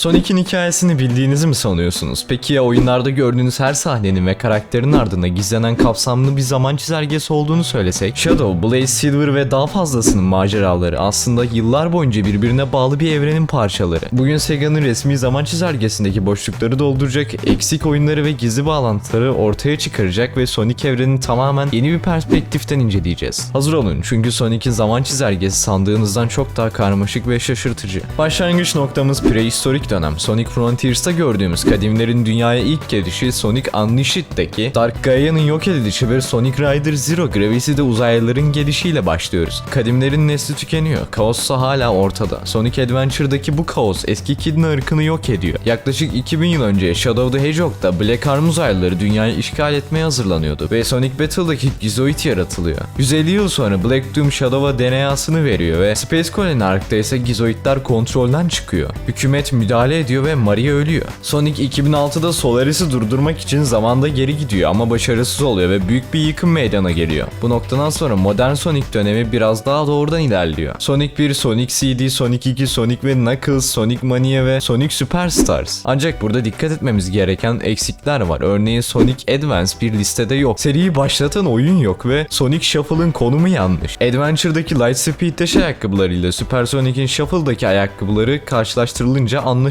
Sonic'in hikayesini bildiğinizi mi sanıyorsunuz? Peki ya oyunlarda gördüğünüz her sahnenin ve karakterin ardında gizlenen kapsamlı bir zaman çizelgesi olduğunu söylesek? Shadow, Blaze, Silver ve daha fazlasının maceraları aslında yıllar boyunca birbirine bağlı bir evrenin parçaları. Bugün Sega'nın resmi zaman çizelgesindeki boşlukları dolduracak, eksik oyunları ve gizli bağlantıları ortaya çıkaracak ve Sonic evrenini tamamen yeni bir perspektiften inceleyeceğiz. Hazır olun çünkü Sonic'in zaman çizelgesi sandığınızdan çok daha karmaşık ve şaşırtıcı. Başlangıç noktamız prehistorik dönem. Sonic Frontiers'ta gördüğümüz kadimlerin dünyaya ilk gelişi Sonic Unleashed'daki Dark Gaia'nın yok edilişi ve Sonic Rider Zero Gravity'de uzaylıların gelişiyle başlıyoruz. Kadimlerin nesli tükeniyor. Kaossa hala ortada. Sonic Adventure'daki bu kaos eski Kidna ırkını yok ediyor. Yaklaşık 2000 yıl önce Shadow the Hedgehog'da Black Arm uzaylıları dünyayı işgal etmeye hazırlanıyordu ve Sonic Battle'daki Gizoid yaratılıyor. 150 yıl sonra Black Doom Shadow'a DNA'sını veriyor ve Space Colony Ark'ta ise Gizoidler kontrolden çıkıyor. Hükümet müdahale ediyor ve Maria ölüyor. Sonic 2006'da Solaris'i durdurmak için zamanda geri gidiyor ama başarısız oluyor ve büyük bir yıkım meydana geliyor. Bu noktadan sonra modern Sonic dönemi biraz daha doğrudan ilerliyor. Sonic 1, Sonic CD, Sonic 2, Sonic ve Knuckles, Sonic Mania ve Sonic Superstars. Ancak burada dikkat etmemiz gereken eksikler var. Örneğin Sonic Advance bir listede yok. Seriyi başlatan oyun yok ve Sonic Shuffle'ın konumu yanlış. Adventure'daki Lightspeed dash ayakkabılarıyla Super Sonic'in Shuffle'daki ayakkabıları karşılaştırılınca anlaşılıyor.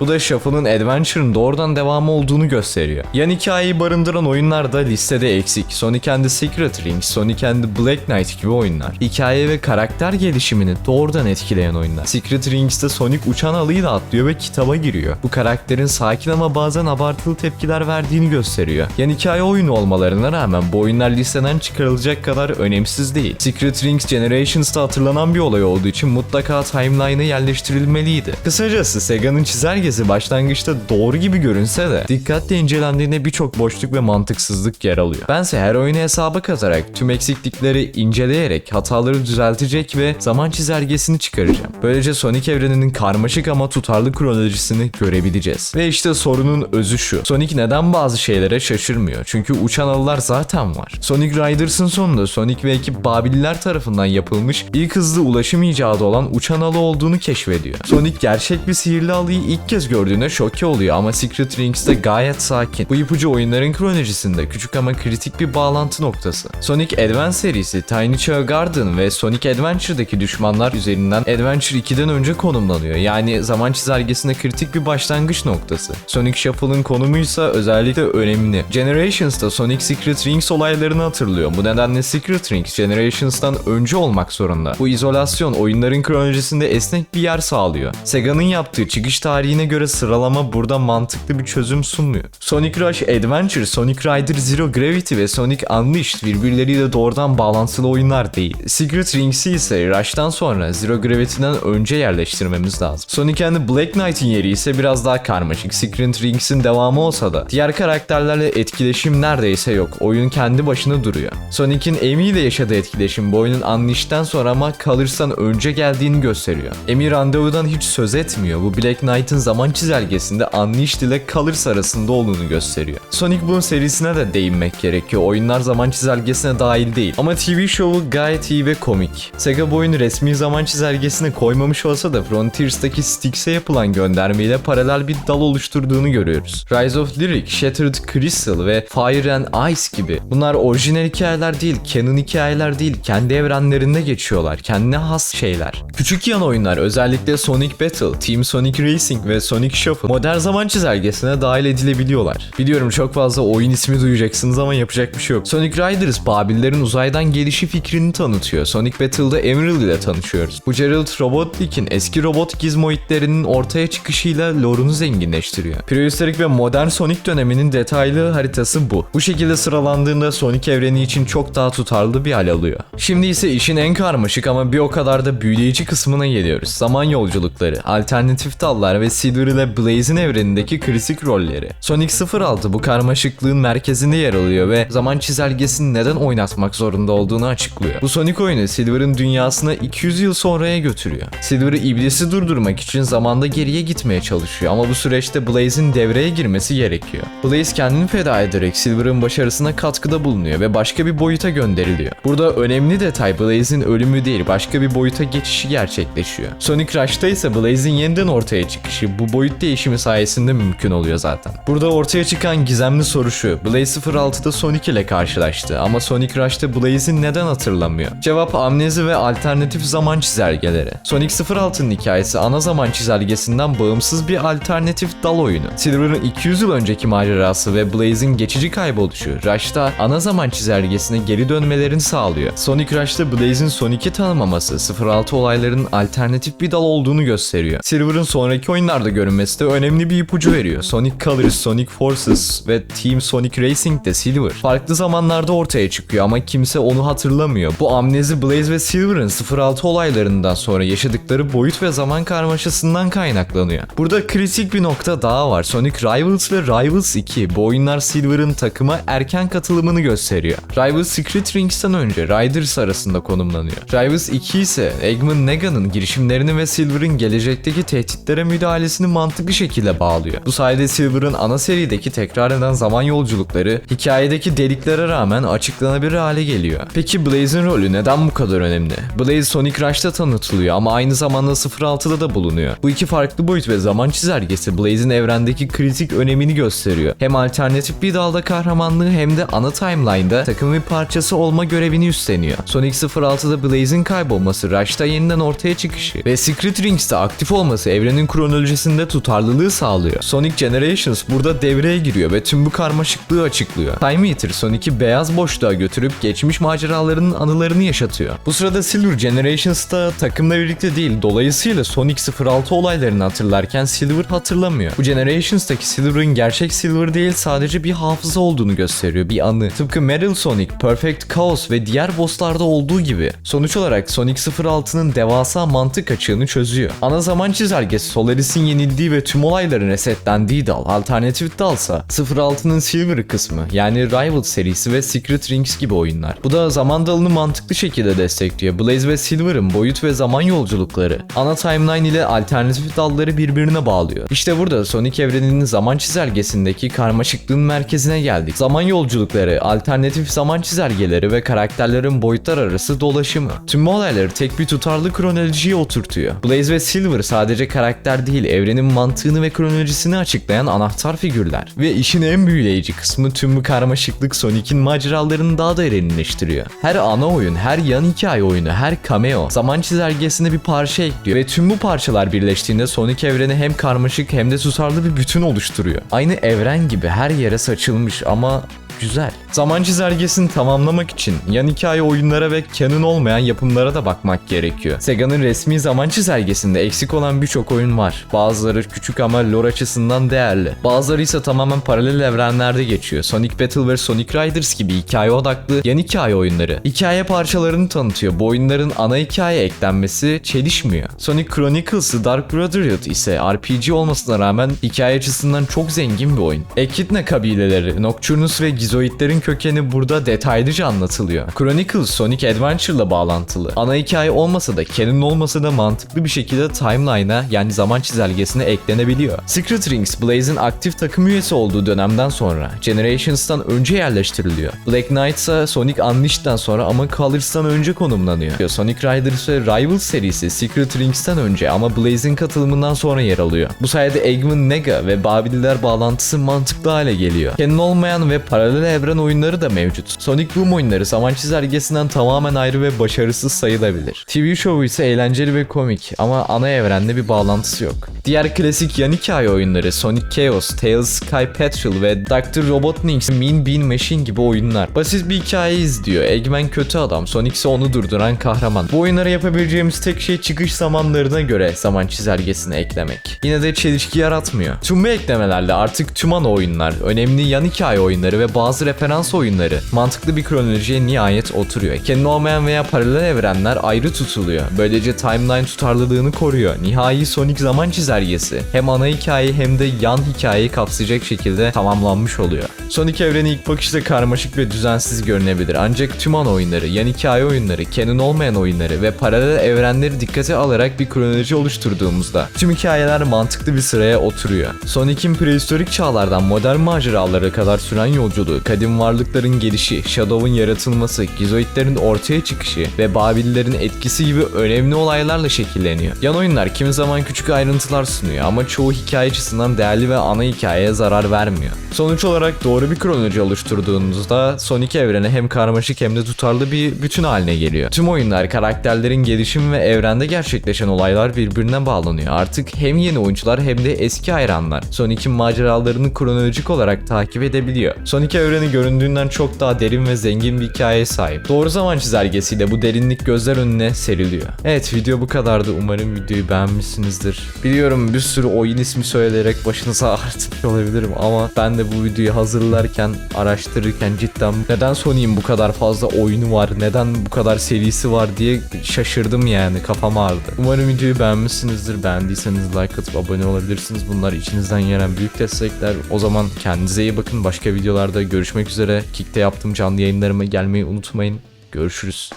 Bu da Shuffle'ın Adventure'ın doğrudan devamı olduğunu gösteriyor. Yan hikayeyi barındıran oyunlar da listede eksik. Sonic and the Secret Rings, Sonic and the Black Knight gibi oyunlar. Hikaye ve karakter gelişimini doğrudan etkileyen oyunlar. Secret Rings'te Sonic uçan alıyla atlıyor ve kitaba giriyor. Bu karakterin sakin ama bazen abartılı tepkiler verdiğini gösteriyor. Yan hikaye oyunu olmalarına rağmen bu oyunlar listeden çıkarılacak kadar önemsiz değil. Secret Rings Generations'ta hatırlanan bir olay olduğu için mutlaka timeline'a yerleştirilmeliydi. Kısacası Sega'nın çizelgesi başlangıçta doğru gibi görünse de dikkatle incelendiğinde birçok boşluk ve mantıksızlık yer alıyor. Bense her oyunu hesaba katarak tüm eksiklikleri inceleyerek hataları düzeltecek ve zaman çizelgesini çıkaracağım. Böylece Sonic evreninin karmaşık ama tutarlı kronolojisini görebileceğiz. Ve işte sorunun özü şu. Sonic neden bazı şeylere şaşırmıyor? Çünkü uçan alılar zaten var. Sonic Riders'ın sonunda Sonic ve ekip Babililer tarafından yapılmış ilk hızlı ulaşım icadı olan uçan alı olduğunu keşfediyor. Sonic gerçek bir sihirli alıyı ilk kez gördüğünde şoke oluyor ama Secret Rings'te gayet sakin. Bu ipucu oyunların kronolojisinde küçük ama kritik bir bağlantı noktası. Sonic Advance serisi Tiny Chow Garden ve Sonic Adventure'daki düşmanlar üzerinden Adventure 2'den önce konumlanıyor. Yani zaman çizelgesinde kritik bir başlangıç noktası. Sonic Shuffle'ın konumuysa özellikle önemli. Generations'ta Sonic Secret Rings olaylarını hatırlıyor. Bu nedenle Secret Rings Generations'tan önce olmak zorunda. Bu izolasyon oyunların kronolojisinde esnek bir yer sağlıyor. Sega'nın yaptığı çıkış tarihine göre sıralama burada mantıklı bir çözüm sunmuyor. Sonic Rush Adventure, Sonic Rider Zero Gravity ve Sonic Unleashed birbirleriyle doğrudan bağlantılı oyunlar değil. Secret Rings'i ise Rush'tan sonra Zero Gravity'den önce yerleştirmemiz lazım. Sonic and Black Knight'in yeri ise biraz daha karmaşık. Secret Rings'in devamı olsa da diğer karakterlerle etkileşim neredeyse yok. Oyun kendi başına duruyor. Sonic'in Amy ile yaşadığı etkileşim bu oyunun Unleashed'den sonra ama Colors'tan önce geldiğini gösteriyor. Amy randevudan hiç söz etmiyor. Bu Black Knight'ın zaman çizelgesinde Unleashed ile Colors arasında olduğunu gösteriyor. Sonic Boom serisine de değinmek gerekiyor. Oyunlar zaman çizelgesine dahil değil. Ama TV şovu gayet iyi ve komik. Sega bu oyunu resmi zaman çizelgesine koymamış olsa da Frontiers'taki Styx'e yapılan göndermeyle paralel bir dal oluşturduğunu görüyoruz. Rise of Lyric, Shattered Crystal ve Fire and Ice gibi. Bunlar orijinal hikayeler değil, canon hikayeler değil, kendi evrenlerinde geçiyorlar. Kendine has şeyler. Küçük yan oyunlar özellikle Sonic Battle, Team Sonic Racing ve Sonic Shuffle modern zaman çizelgesine dahil edilebiliyorlar. Biliyorum çok fazla oyun ismi duyacaksınız ama yapacak bir şey yok. Sonic Riders Babillerin uzaydan gelişi fikrini tanıtıyor. Sonic Battle'da Emerald ile tanışıyoruz. Bu Gerald Robotnik'in eski robot gizmoidlerinin ortaya çıkışıyla lore'unu zenginleştiriyor. Prehistorik ve modern Sonic döneminin detaylı haritası bu. Bu şekilde sıralandığında Sonic evreni için çok daha tutarlı bir hal alıyor. Şimdi ise işin en karmaşık ama bir o kadar da büyüleyici kısmına geliyoruz. Zaman yolculukları, alternatif dallar ve Silver ile Blaze'in evrenindeki kritik rolleri. Sonic 06 bu karmaşıklığın merkezinde yer alıyor ve zaman çizelgesini neden oynatmak zorunda olduğunu açıklıyor. Bu Sonic oyunu Silver'ın dünyasına 200 yıl sonraya götürüyor. Silver'ı iblisi durdurmak için zamanda geriye gitmeye çalışıyor ama bu süreçte Blaze'in devreye girmesi gerekiyor. Blaze kendini feda ederek Silver'ın başarısına katkıda bulunuyor ve başka bir boyuta gönderiliyor. Burada önemli detay Blaze'in ölümü değil başka bir boyuta geçişi gerçekleşiyor. Sonic Rush'ta ise Blaze'in yeniden ortaya çıkışı bu boyut değişimi sayesinde mümkün oluyor zaten. Burada ortaya çıkan gizemli soru şu. Blaze 06'da Sonic ile karşılaştı ama Sonic Rush'ta Blaze'i neden hatırlamıyor? Cevap amnezi ve alternatif zaman çizelgeleri. Sonic 06'nın hikayesi ana zaman çizelgesinden bağımsız bir alternatif dal oyunu. Silver'ın 200 yıl önceki macerası ve Blaze'in geçici kayboluşu Rush'ta ana zaman çizelgesine geri dönmelerini sağlıyor. Sonic Rush'ta Blaze'in Sonic'i tanımaması 06 olaylarının alternatif bir dal olduğunu gösteriyor. Silver'ın sonraki oyunlarda görünmesi de önemli bir ipucu veriyor. Sonic Colors, Sonic Forces ve Team Sonic Racing de Silver. Farklı zamanlarda ortaya çıkıyor ama kimse onu hatırlamıyor. Bu amnezi Blaze ve Silver'ın 06 olaylarından sonra yaşadıkları boyut ve zaman karmaşasından kaynaklanıyor. Burada kritik bir nokta daha var. Sonic Rivals ve Rivals 2 bu oyunlar Silver'ın takıma erken katılımını gösteriyor. Rivals Secret Rings'ten önce Riders arasında konumlanıyor. Rivals 2 ise Eggman Nega'nın girişimlerini ve Silver'ın gelecekteki tehditlere müdahalesini mantıklı şekilde bağlıyor. Bu sayede Silver'ın ana serideki tekrar eden zaman yolculukları hikayedeki deliklere rağmen açıklanabilir hale geliyor. Peki Blaze'in rolü neden bu kadar önemli? Blaze Sonic Rush'ta tanıtılıyor ama aynı zamanda 06'da da bulunuyor. Bu iki farklı boyut ve zaman çizelgesi Blaze'in evrendeki kritik önemini gösteriyor. Hem alternatif bir dalda kahramanlığı hem de ana timeline'da takım bir parçası olma görevini üstleniyor. Sonic 06'da Blaze'in kaybolması, Rush'ta yeniden ortaya çıkışı ve Secret Rings'te aktif olması evrenin kronolojisinde tutarlılığı sağlıyor. Sonic Generations burada devreye giriyor ve tüm bu karmaşıklığı açıklıyor. Time Eater Sonic'i beyaz boşluğa götürüp geçmiş maceralarının anılarını yaşatıyor. Bu sırada Silver Generations'ta takımla birlikte değil dolayısıyla Sonic 06 olaylarını hatırlarken Silver hatırlamıyor. Bu Generations'taki Silver'ın gerçek Silver değil sadece bir hafıza olduğunu gösteriyor, bir anı. Tıpkı Metal Sonic, Perfect Chaos ve diğer bosslarda olduğu gibi. Sonuç olarak Sonic 06'nın devasa mantık açığını çözüyor. Ana zaman çizelgesi Solaris'in yenildiği ve tüm olayların resetlendiği dal, alternatif dalsa 06'nın Silver kısmı yani Rival serisi ve Secret Rings gibi oyunlar. Bu da zaman dalını mantıklı şekilde destekliyor. Blaze ve Silver'ın boyut ve zaman yolculukları ana timeline ile alternatif dalları birbirine bağlıyor. İşte burada Sonic evreninin zaman çizelgesindeki karmaşıklığın merkezine geldik. Zaman yolculukları, alternatif zaman çizelgeleri ve karakterlerin boyutlar arası dolaşımı. Tüm olayları tek bir tutarlı kronolojiye oturtuyor. Blaze ve Silver sadece karakter değil, evrenin mantığını ve kronolojisini açıklayan anahtar figürler. Ve işin en büyüleyici kısmı tüm bu karmaşıklık Sonic'in maceralarını daha da derinleştiriyor. Her ana oyun, her yan hikaye oyunu, her cameo zaman çizelgesine bir parça ekliyor ve tüm bu parçalar birleştiğinde Sonic evreni hem karmaşık hem de tutarlı bir bütün oluşturuyor. Aynı evren gibi her yere saçılmış ama güzel. Zaman çizelgesini tamamlamak için yan hikaye oyunlara ve canon olmayan yapımlara da bakmak gerekiyor. Sega'nın resmi zaman çizelgesinde eksik olan birçok oyun var. Bazıları küçük ama lore açısından değerli. Bazıları ise tamamen paralel evrenlerde geçiyor. Sonic Battle ve Sonic Riders gibi hikaye odaklı yan hikaye oyunları. Hikaye parçalarını tanıtıyor. Bu oyunların ana hikaye eklenmesi çelişmiyor. Sonic Chronicles'ı Dark Brotherhood ise RPG olmasına rağmen hikaye açısından çok zengin bir oyun. Ekidna kabileleri, Nocturnus ve Gizoidlerin kökeni burada detaylıca anlatılıyor. Chronicles Sonic Adventure'la bağlantılı. Ana hikaye olmasa da canon olmasa da mantıklı bir şekilde timeline'a yani zaman çizelgesine eklenebiliyor. Secret Rings Blaze'in aktif takım üyesi olduğu dönemden sonra Generations'tan önce yerleştiriliyor. Black Knight ise Sonic Unleashed'den sonra ama Colors'tan önce konumlanıyor. Sonic Riders ve Rivals serisi Secret Rings'ten önce ama Blaze'in katılımından sonra yer alıyor. Bu sayede Eggman Nega ve Babililer bağlantısı mantıklı hale geliyor. Canon olmayan ve paralel evren oyunları da mevcut. Sonic Boom oyunları zaman çizelgesinden tamamen ayrı ve başarısız sayılabilir. TV şovu ise eğlenceli ve komik ama ana evrenle bir bağlantısı yok. Diğer klasik yan hikaye oyunları Sonic Chaos, Tails Sky Patrol ve Dr. Robotnik's Mean Bean Machine gibi oyunlar. Basit bir hikaye izliyor. Eggman kötü adam, Sonic ise onu durduran kahraman. Bu oyunlara yapabileceğimiz tek şey çıkış zamanlarına göre zaman çizelgesine eklemek. Yine de çelişki yaratmıyor. Tüm bu eklemelerle artık tüm ana oyunlar, önemli yan hikaye oyunları ve bazı referans oyunları mantıklı bir kronolojiye nihayet oturuyor. Kendi olmayan veya paralel evrenler ayrı tutuluyor. Böylece timeline tutarlılığını koruyor. Nihai Sonic zaman çizelgesi hem ana hikayeyi hem de yan hikayeyi kapsayacak şekilde tamamlanmış oluyor. Sonic evreni ilk bakışta karmaşık ve düzensiz görünebilir ancak tüm ana oyunları, yan hikaye oyunları, canon olmayan oyunları ve paralel evrenleri dikkate alarak bir kronoloji oluşturduğumuzda tüm hikayeler mantıklı bir sıraya oturuyor. Sonic'in prehistorik çağlardan modern maceralara kadar süren yolculuğu, kadim varlıkların gelişi, Shadow'un yaratılması, Gizoidlerin ortaya çıkışı ve Babillerin etkisi gibi önemli olaylarla şekilleniyor. Yan oyunlar kimi zaman küçük ayrıntılar sunuyor ama çoğu hikaye açısından değerli ve ana hikayeye zarar vermiyor. Sonuç olarak doğru bir kronoloji oluşturduğunuzda Sonic evreni hem karmaşık hem de tutarlı bir bütün haline geliyor. Tüm oyunlar, karakterlerin gelişimi ve evrende gerçekleşen olaylar birbirine bağlanıyor. Artık hem yeni oyuncular hem de eski hayranlar Sonic'in maceralarını kronolojik olarak takip edebiliyor. Sonic evreni göründüğünden çok daha derin ve zengin bir hikayeye sahip. Doğru zaman çizelgesiyle bu derinlik gözler önüne seriliyor. Evet video bu kadardı. Umarım videoyu beğenmişsinizdir. Biliyorum bir sürü oyun ismi söyleyerek başınıza ağrıtmış olabilirim ama ben de bu videoyu hazırlarken, araştırırken cidden neden Sonic'in bu kadar fazla oyunu var, neden bu kadar serisi var diye şaşırdım yani kafam ağrıdı. Umarım videoyu beğenmişsinizdir. Beğendiyseniz like atıp abone olabilirsiniz. Bunlar içinizden gelen büyük destekler. O zaman kendinize iyi bakın. Başka videolarda görüşmek üzere. Kick'te yaptığım canlı yayınlarıma gelmeyi unutmayın. Görüşürüz.